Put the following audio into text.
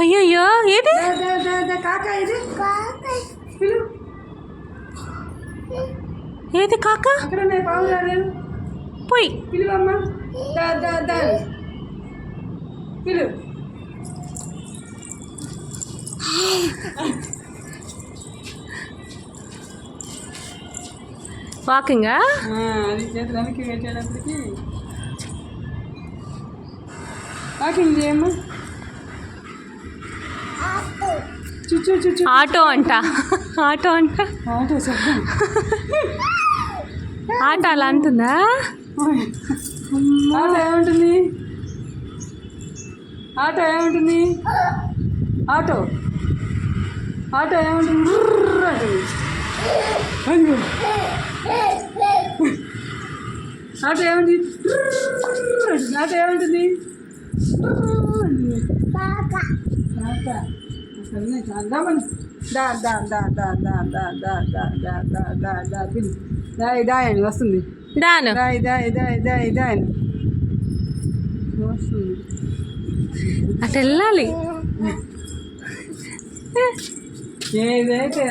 అయ్యయ్యో ఏది? కాక ఇది? ఏది కాక? పోయి. పిలు. వాకింగా అది చేతులు వెనక్కి పెట్టేటప్పటికి వాకింగ్ చేయమ్మా. ఆటో అంట. ఆటో అంట. ఆటో ఆట అలా అంటుందా? ఆటో ఏముంటుంది? ఆటో ఏముంటుంది? ఆటో ఆటో ఏముంటుంది. ఆట ఏమండి ఆట ఏమంటుంది దాయని వస్తుంది దాను దాయి దాయి దాయి దాయి దాయని వస్తుంది అటు వెళ్ళాలి ఏదైతే